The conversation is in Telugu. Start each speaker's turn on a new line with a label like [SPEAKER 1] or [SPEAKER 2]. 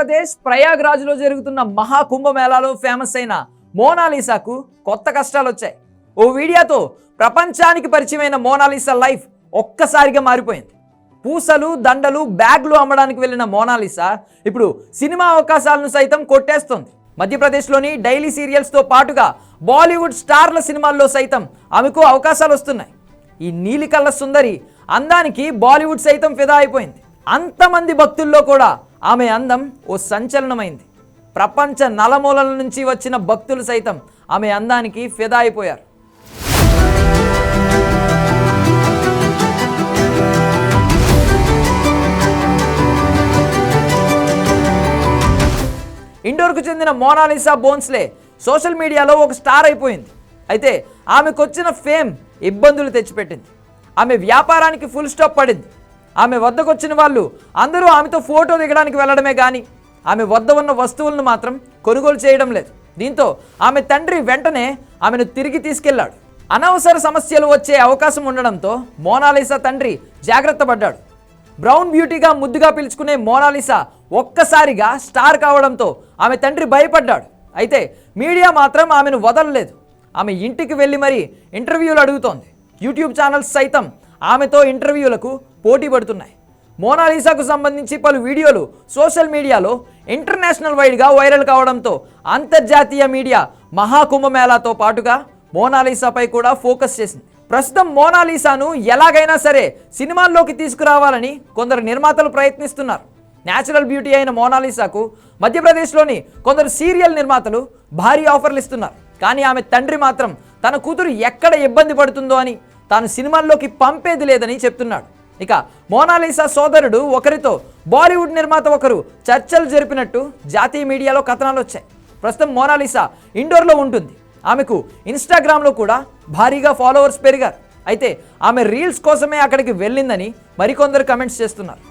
[SPEAKER 1] ఆంధ్రప్రదేశ్ ప్రయాగ్రాజ్లో జరుగుతున్న మహాకుంభమేళాలో ఫేమస్ అయిన మోనాలిసాకు కొత్త కష్టాలు వచ్చాయి ఓ వీడియోతో ప్రపంచానికి పరిచయమైన మోనాలిసా లైఫ్ ఒక్కసారిగా మారిపోయింది. పూసలు దండలు బ్యాగ్లు అమ్మడానికి వెళ్ళిన మోనాలిసా ఇప్పుడు సినిమా అవకాశాలను సైతం కొట్టేస్తుంది. మధ్యప్రదేశ్లోని డైలీ సీరియల్స్తో పాటుగా బాలీవుడ్ స్టార్ల సినిమాల్లో సైతం ఆమెకు అవకాశాలు వస్తున్నాయి ఈ నీలికల్ల సుందరి అందానికి బాలీవుడ్ సైతం ఫిదా అయిపోయింది. అంతమంది భక్తుల్లో కూడా ఆమె అందం ఓ సంచలనమైంది. ప్రపంచ నలమూలల నుంచి వచ్చిన భక్తులు సైతం ఆమె అందానికి ఫిదా అయిపోయారు ఇండోర్కు చెందిన మోనాలిసా బోన్స్లే సోషల్ మీడియాలో ఒక స్టార్ అయిపోయింది. అయితే ఆమెకొచ్చిన ఫేమ్ ఇబ్బందులు తెచ్చిపెట్టింది. ఆమె వ్యాపారానికి ఫుల్ స్టాప్ పడింది. ఆమె వద్దకు వచ్చిన వాళ్ళు అందరూ ఆమెతో ఫోటో దిగడానికి వెళ్ళడమే కానీ ఆమె వద్ద ఉన్న వస్తువులను మాత్రం కొనుగోలు చేయడం లేదు. దీంతో ఆమె తండ్రి వెంటనే ఆమెను తిరిగి తీసుకెళ్ళాడు. అనవసర సమస్యలు వచ్చే అవకాశం ఉండడంతో మోనాలిసా తండ్రి జాగ్రత్త పడ్డాడు. బ్రౌన్ బ్యూటీగా ముద్దుగా పిలుచుకునే మోనాలిసా ఒక్కసారిగా స్టార్ కావడంతో ఆమె తండ్రి భయపడ్డాడు. అయితే మీడియా మాత్రం ఆమెను వదలలేదు. ఆమె ఇంటికి వెళ్ళి మరీ ఇంటర్వ్యూలు అడుగుతోంది. యూట్యూబ్ ఛానల్స్ సైతం ఆమెతో ఇంటర్వ్యూలకు పోటీ పడుతున్నాయి. మోనాలిసాకు సంబంధించి పలు వీడియోలు సోషల్ మీడియాలో ఇంటర్నేషనల్ వైడ్గా వైరల్ కావడంతో అంతర్జాతీయ మీడియా మహాకుంభమేళాతో పాటుగా మోనాలిసాపై కూడా ఫోకస్ చేసింది. ప్రస్తుతం మోనాలిసాను ఎలాగైనా సరే సినిమాల్లోకి తీసుకురావాలని కొందరు నిర్మాతలు ప్రయత్నిస్తున్నారు. న్యాచురల్ బ్యూటీ అయిన మోనాలిసాకు మధ్యప్రదేశ్లోని కొందరు సీరియల్ నిర్మాతలు భారీ ఆఫర్లు ఇస్తున్నారు. కానీ ఆమె తండ్రి మాత్రం తన కూతురు ఎక్కడ ఇబ్బంది పడుతుందో అని తాను సినిమాల్లోకి పంపేది లేదని చెప్తున్నాడు. ఇక మోనాలిసా సోదరుడు ఒకరితో బాలీవుడ్ నిర్మాత ఒకరు చర్చలు జరిపినట్టు జాతీయ మీడియాలో కథనాలు వచ్చాయి. ప్రస్తుతం మోనాలిసా ఇండోర్లో ఉంటుంది. ఆమెకు ఇన్స్టాగ్రామ్లో కూడా భారీగా ఫాలోవర్స్ పెరిగారు. అయితే ఆమె రీల్స్ కోసమే అక్కడికి వెళ్ళిందని మరికొందరు కమెంట్స్ చేస్తున్నారు.